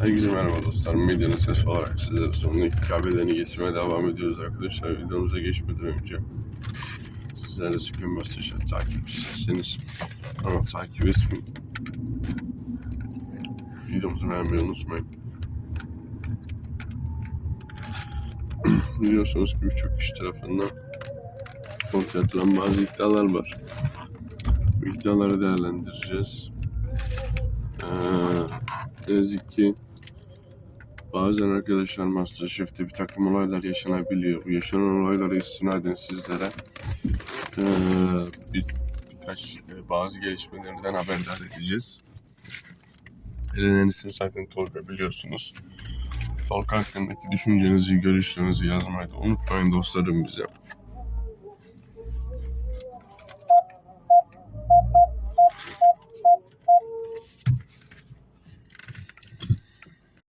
Herkese merhaba dostlar. Medyanın sesi olarak sizlere sonundaki kahvelerini getirmeye devam ediyoruz arkadaşlar. Videomuza geçmeden önce sizler de Screen Masterchef takipçisiyseniz ama takip etmeyin. Videomuzu beğenmeyi unutmayın. Biliyorsunuz ki birçok kişi tarafından ortaya atılan bazı iddialar var. Bu iddiaları değerlendireceğiz. Ee, yazık ki bazen arkadaşlar Masterchef'te bir takım olaylar yaşanabiliyor. Bu yaşanan olaylara istinaden sizlere ee, biz birkaç e, bazı gelişmelerden haberdar edeceğiz. Elenen isim zaten Tolga biliyorsunuz. Tolga hakkındaki düşüncenizi, görüşlerinizi yazmayı da unutmayın dostlarım bize.